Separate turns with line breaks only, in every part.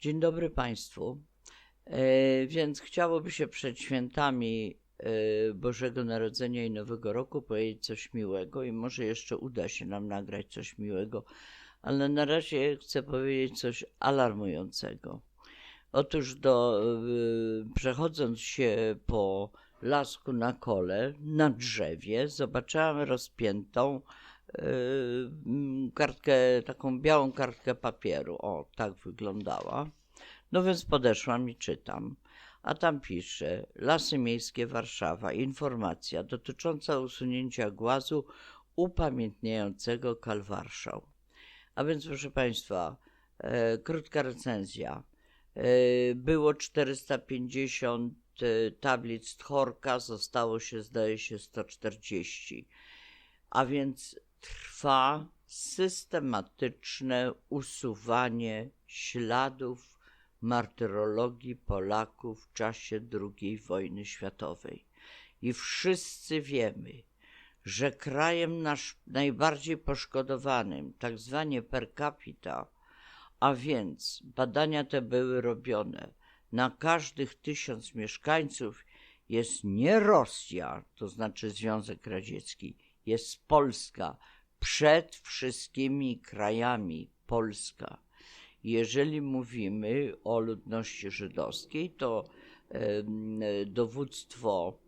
Dzień dobry Państwu. E, więc chciałoby się przed świętami e, Bożego Narodzenia i Nowego Roku powiedzieć coś miłego i może jeszcze uda się nam nagrać coś miłego, ale na razie chcę powiedzieć coś alarmującego. Otóż do, e, przechodząc się po lasku na kole, na drzewie, zobaczyłam rozpiętą kartkę, taką białą kartkę papieru. O, tak wyglądała. No więc podeszłam i czytam. A tam pisze: Lasy Miejskie Warszawa. Informacja dotycząca usunięcia głazu upamiętniającego Kalwarszał. A więc, proszę Państwa, e, krótka recenzja. E, było 450 e, tablic tchorka, zostało się, zdaje się, 140. A więc trwa systematyczne usuwanie śladów martyrologii Polaków w czasie II wojny światowej. I wszyscy wiemy, że krajem nasz najbardziej poszkodowanym, tak zwanie per capita, a więc badania te były robione na każdych tysiąc mieszkańców, jest nie Rosja, to znaczy Związek Radziecki, jest Polska. Przed wszystkimi krajami Polska jeżeli mówimy o ludności żydowskiej, to dowództwo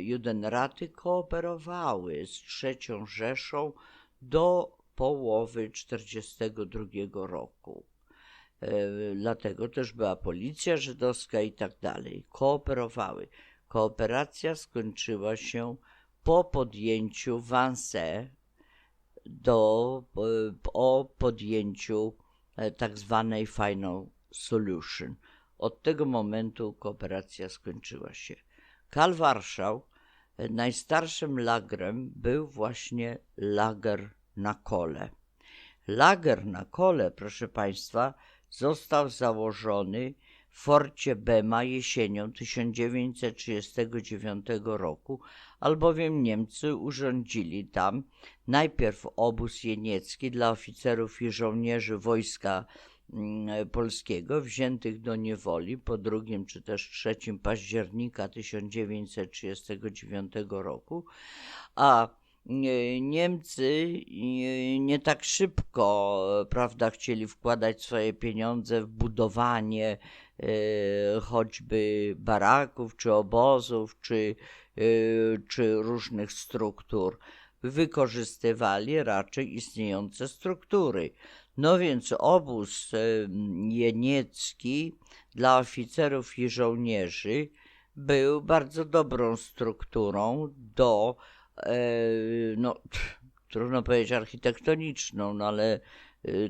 Judenraty kooperowały z trzecią Rzeszą do połowy 1942 roku. Dlatego też była policja żydowska i tak dalej. Kooperowały. Kooperacja skończyła się po podjęciu Wanse do, o podjęciu tak zwanej final solution. Od tego momentu kooperacja skończyła się. Kalwarszał najstarszym lagrem był właśnie lager na kole. Lager na kole, proszę Państwa, został założony forcie Bema jesienią 1939 roku, albowiem Niemcy urządzili tam najpierw obóz jeniecki dla oficerów i żołnierzy wojska mm, polskiego wziętych do niewoli po 2 czy też 3 października 1939 roku, a Niemcy nie tak szybko, prawda, chcieli wkładać swoje pieniądze w budowanie e, choćby baraków, czy obozów, czy, e, czy różnych struktur. Wykorzystywali raczej istniejące struktury. No więc obóz e, jeniecki dla oficerów i żołnierzy był bardzo dobrą strukturą do E, no, trudno powiedzieć architektoniczną, no ale e,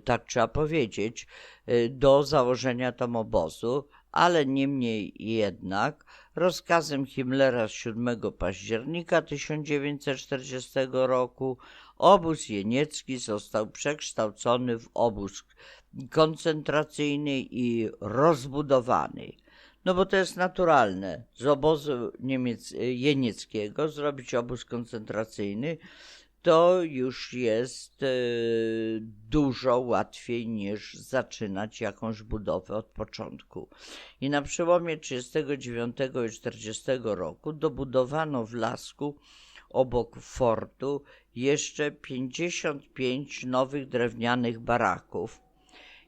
tak trzeba powiedzieć, e, do założenia tam obozu, ale niemniej jednak rozkazem Himmlera z 7 października 1940 roku obóz jeniecki został przekształcony w obóz koncentracyjny i rozbudowany. No bo to jest naturalne. Z obozu niemiec, jenieckiego zrobić obóz koncentracyjny to już jest e, dużo łatwiej niż zaczynać jakąś budowę od początku. I na przełomie 1939 i 1940 roku dobudowano w Lasku obok fortu jeszcze 55 nowych drewnianych baraków.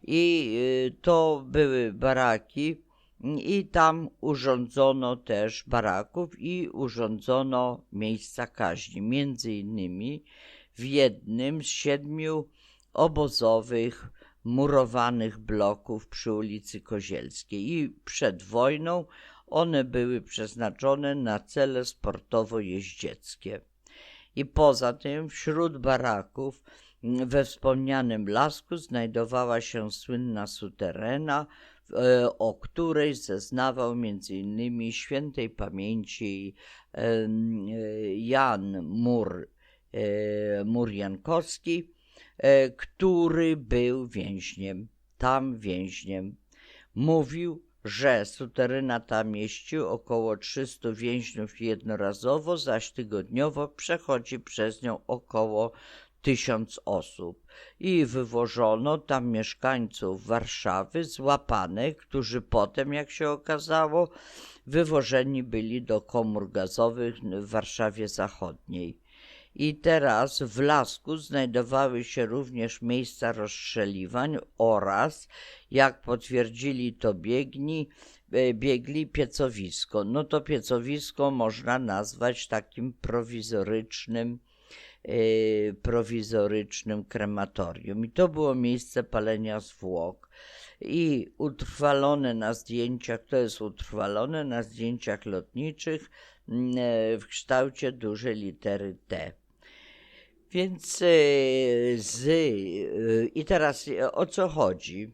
I e, to były baraki, i tam urządzono też baraków i urządzono miejsca kaźni. Między innymi w jednym z siedmiu obozowych, murowanych bloków przy ulicy Kozielskiej. I przed wojną one były przeznaczone na cele sportowo-jeździeckie. I poza tym wśród baraków we wspomnianym lasku znajdowała się słynna suterena, o której zeznawał m.in. świętej pamięci e, Jan Mur, e, Mur Jankowski, który był więźniem, tam więźniem. Mówił, że suteryna ta mieści około 300 więźniów jednorazowo, zaś tygodniowo przechodzi przez nią około tysiąc osób. I wywożono tam mieszkańców Warszawy złapanych, którzy potem, jak się okazało, wywożeni byli do komór gazowych w Warszawie Zachodniej. I teraz w Lasku znajdowały się również miejsca rozstrzeliwań oraz, jak potwierdzili to biegni, e, biegli piecowisko. No to piecowisko można nazwać takim prowizorycznym, prowizorycznym krematorium. I to było miejsce palenia zwłok. I utrwalone na zdjęciach, to jest utrwalone na zdjęciach lotniczych yy, w kształcie dużej litery T. Więc e, z, e, i teraz e, o co chodzi?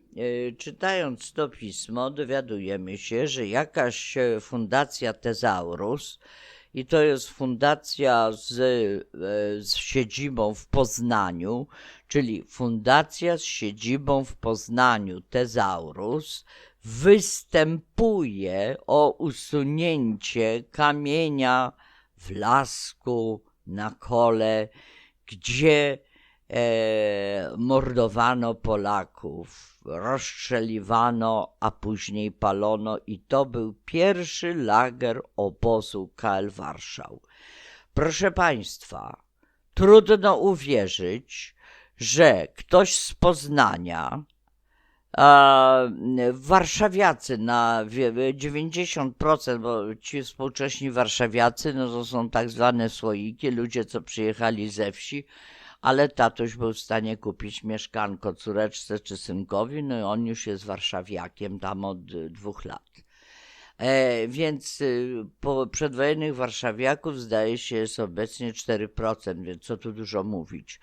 Czytając to pismo, dowiadujemy się, że jakaś fundacja Tezaurus, i to jest fundacja z, z siedzibą w Poznaniu, czyli fundacja z siedzibą w Poznaniu Tezaurus, występuje o usunięcie kamienia w lasku na kole gdzie e, mordowano Polaków, rozstrzeliwano, a później palono, i to był pierwszy lager obozu KL Warszał. Proszę Państwa, trudno uwierzyć, że ktoś z Poznania, a warszawiacy na 90%, bo ci współcześni warszawiacy, no to są tak zwane słoiki, ludzie, co przyjechali ze wsi, ale tatuś był w stanie kupić mieszkanko córeczce czy synkowi, no i on już jest warszawiakiem tam od dwóch lat. E, więc y, po przedwojennych warszawiaków zdaje się jest obecnie 4%, więc co tu dużo mówić.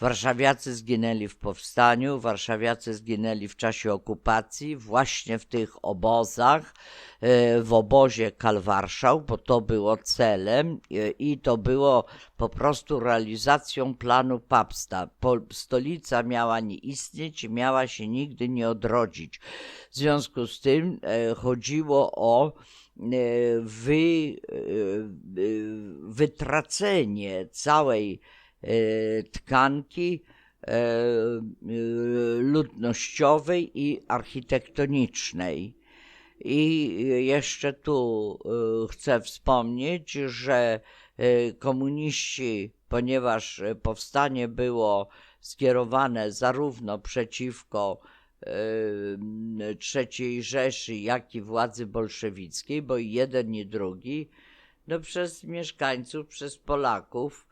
Warszawiacy zginęli w powstaniu, warszawiacy zginęli w czasie okupacji, właśnie w tych obozach, e, w obozie Kalwarszał, bo to było celem e, i to było po prostu realizacją planu papsta. Stolica miała nie istnieć i miała się nigdy nie odrodzić. W związku z tym e, chodziło o wy, wytracenie całej tkanki e, e, ludnościowej i architektonicznej. I jeszcze tu chcę wspomnieć, że komuniści, ponieważ powstanie było skierowane zarówno przeciwko III Rzeszy, jak i władzy bolszewickiej, bo i jeden i drugi, no przez mieszkańców, przez Polaków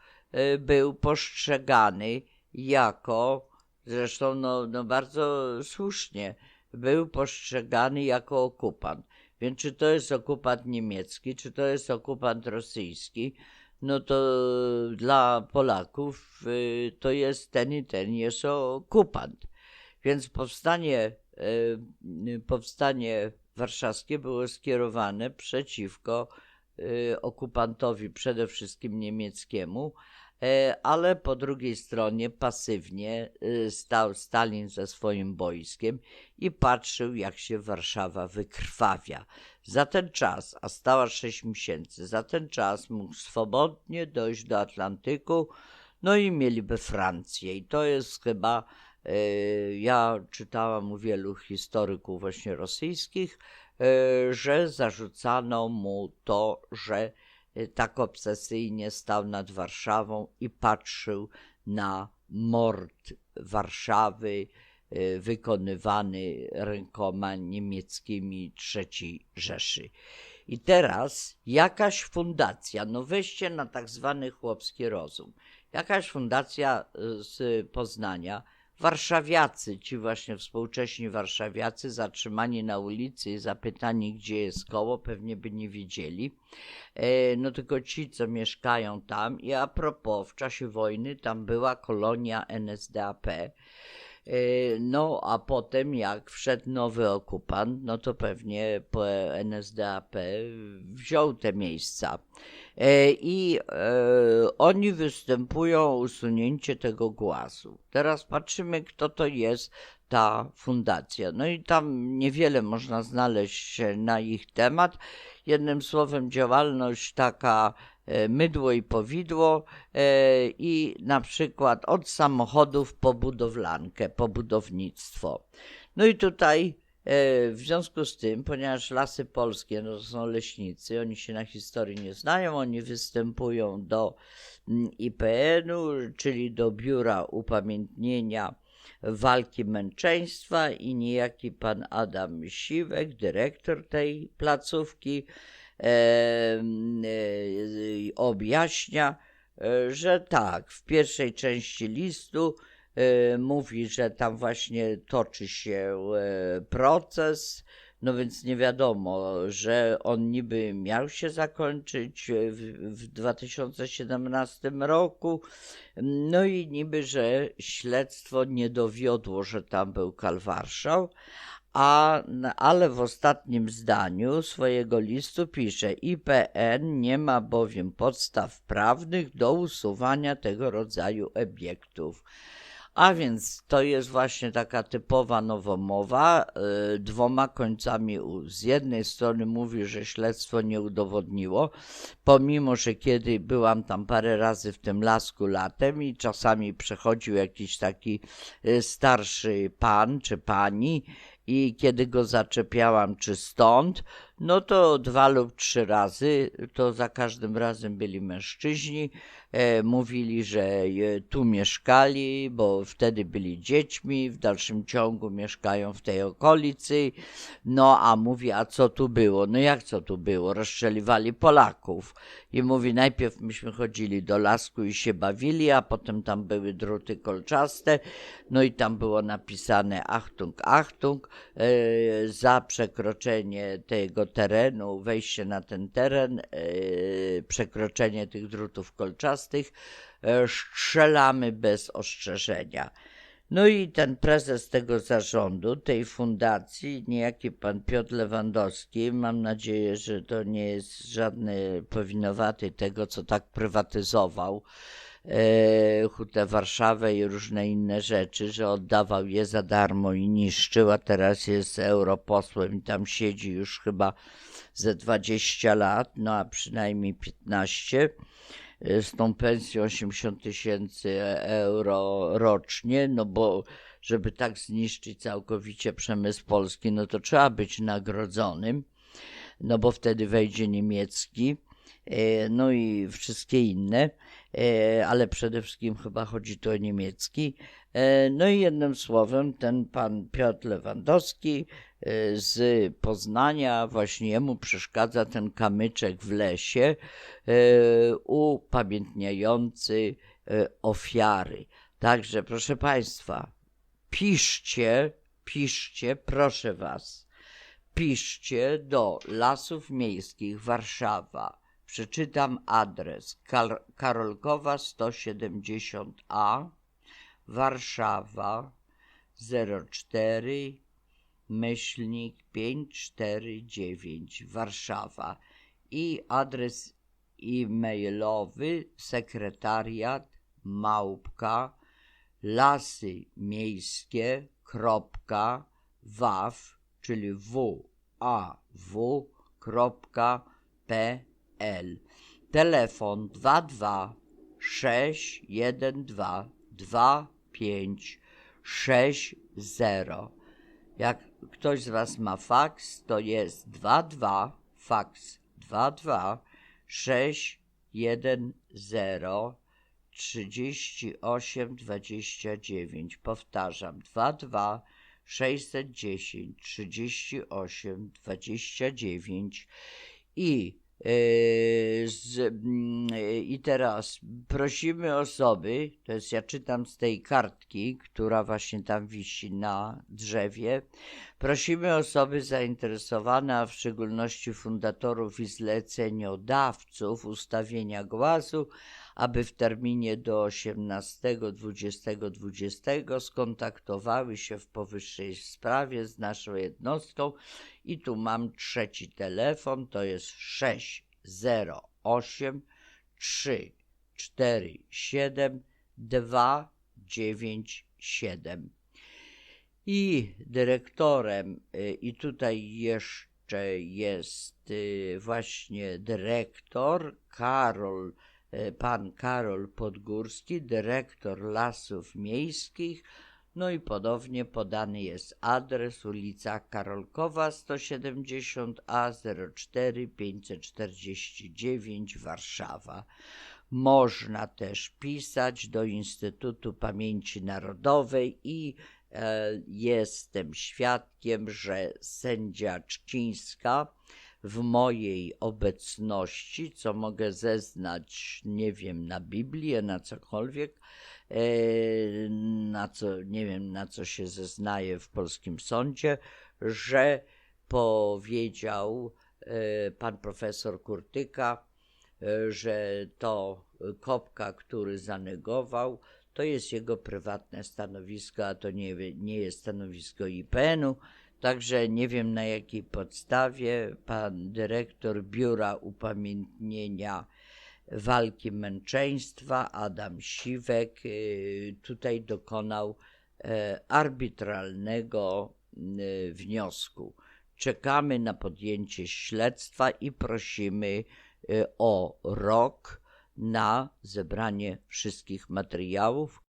był postrzegany jako, zresztą no, no bardzo słusznie, był postrzegany jako okupant. Więc czy to jest okupant niemiecki, czy to jest okupant rosyjski, no to dla Polaków y, to jest ten i ten jest okupant. Więc powstanie, y, powstanie warszawskie było skierowane przeciwko okupantowi, przede wszystkim niemieckiemu, ale po drugiej stronie pasywnie e, stał Stalin ze swoim wojskiem i patrzył, jak się Warszawa wykrwawia. Za ten czas, a stała sześć miesięcy, za ten czas mógł swobodnie dojść do Atlantyku, no i mieliby Francję. I to jest chyba, e, ja czytałam u wielu historyków właśnie rosyjskich, że zarzucano mu to, że Y, tak obsesyjnie stał nad Warszawą i patrzył na mord Warszawy y, wykonywany rękoma niemieckimi III Rzeszy. I teraz jakaś fundacja, no weźcie na tak zwany chłopski rozum, jakaś fundacja y, z Poznania warszawiacy, ci właśnie współcześni warszawiacy, zatrzymani na ulicy i zapytani, gdzie jest koło, pewnie by nie wiedzieli. E, no tylko ci, co mieszkają tam. I a propos, w czasie wojny tam była kolonia NSDAP. E, no, a potem jak wszedł nowy okupant, no to pewnie NSDAP wziął te miejsca. E, I e, oni występują o usunięcie tego głazu. Teraz patrzymy, kto to jest ta fundacja. No i tam niewiele można znaleźć na ich temat. Jednym słowem, działalność taka mydło i powidło e, i na przykład od samochodów po budowlankę, po budownictwo. No i tutaj w związku z tym, ponieważ lasy polskie no to są leśnicy, oni się na historii nie znają, oni występują do mm, IPN-u, czyli do Biura Upamiętnienia walki męczeństwa i niejaki pan Adam Siwek, dyrektor tej placówki, e, e, objaśnia, e, że tak, w pierwszej części listu e, mówi, że tam właśnie toczy się e, proces, no więc nie wiadomo, że on niby miał się zakończyć w, w 2017 roku, no i niby, że śledztwo nie dowiodło, że tam był Kalwarszał, a, ale w ostatnim zdaniu swojego listu pisze: IPN nie ma bowiem podstaw prawnych do usuwania tego rodzaju obiektów. A więc to jest właśnie taka typowa nowomowa, yy, dwoma końcami U. Z jednej strony mówi, że śledztwo nie udowodniło, pomimo, że kiedy byłam tam parę razy w tym lasku latem i czasami przechodził jakiś taki yy, starszy pan czy pani i kiedy go zaczepiałam, czy stąd, no to dwa lub trzy razy, to za każdym razem byli mężczyźni, e, mówili, że e, tu mieszkali, bo wtedy byli dziećmi, w dalszym ciągu mieszkają w tej okolicy. No a mówi, a co tu było? No jak co tu było? Rozstrzeliwali Polaków. I mówi, najpierw myśmy chodzili do lasku i się bawili, a potem tam były druty kolczaste, no i tam było napisane Achtung, Achtung, e, za przekroczenie tego terenu, wejście na ten teren, e, przekroczenie tych drutów kolczastych, e, strzelamy bez ostrzeżenia. No i ten prezes tego zarządu, tej fundacji, niejaki pan Piotr Lewandowski, mam nadzieję, że to nie jest żadny powinowaty tego, co tak prywatyzował Hutę Warszawę i różne inne rzeczy, że oddawał je za darmo i niszczył, a teraz jest europosłem i tam siedzi już chyba ze 20 lat, no a przynajmniej 15 e, z tą pensją 80 tysięcy euro rocznie, no bo żeby tak zniszczyć całkowicie przemysł polski, no to trzeba być nagrodzonym, no bo wtedy wejdzie niemiecki, e, no i wszystkie inne. E, ale przede wszystkim chyba chodzi tu o niemiecki. E, no i jednym słowem, ten pan Piotr Lewandowski e, z Poznania, właśnie jemu przeszkadza ten kamyczek w lesie upamiętniający ofiary. Także, proszę Państwa, piszcie, piszcie, proszę Was, piszcie do Lasów Miejskich Warszawa Przeczytam adres. Kar Karolkowa 170A, Warszawa 04 myślnik 549 Warszawa. I adres e-mailowy sekretariat małpka lasy miejskie waw czyli w a w kropka p L. Telefon 22 612 2560. Jak ktoś z Was ma faks, to jest 22 faks 22 610 38 29. Powtarzam 22 610 38 29 i z, mm, I teraz prosimy osoby, to jest ja czytam z tej kartki, która właśnie tam wisi na drzewie. Prosimy osoby zainteresowane, a w szczególności fundatorów i zleceniodawców ustawienia głazu, aby w terminie do 18.20.20 skontaktowały się w powyższej sprawie z naszą jednostką i tu mam trzeci telefon, to jest 608 347 297. I dyrektorem, y, i tutaj jeszcze jest y, właśnie dyrektor Karol, pan Karol Podgórski, dyrektor Lasów Miejskich. No i ponownie podany jest adres ulica Karolkowa 170A 04 549 Warszawa. Można też pisać do Instytutu Pamięci Narodowej i e, jestem świadkiem, że sędzia Czcińska w mojej obecności, co mogę zeznać, nie wiem, na Biblię, na cokolwiek, e, na co, nie wiem, na co się zeznaje w polskim sądzie, że powiedział e, pan profesor Kurtyka, e, że to Kopka, który zanegował, to jest jego prywatne stanowisko, a to nie, nie jest stanowisko IPN-u. Także nie wiem na jakiej podstawie pan dyrektor Biura Upamiętnienia Walki Męczeństwa, Adam Siwek, y, tutaj dokonał e, arbitralnego y, wniosku. Czekamy na podjęcie śledztwa i prosimy y, o rok na zebranie wszystkich materiałów,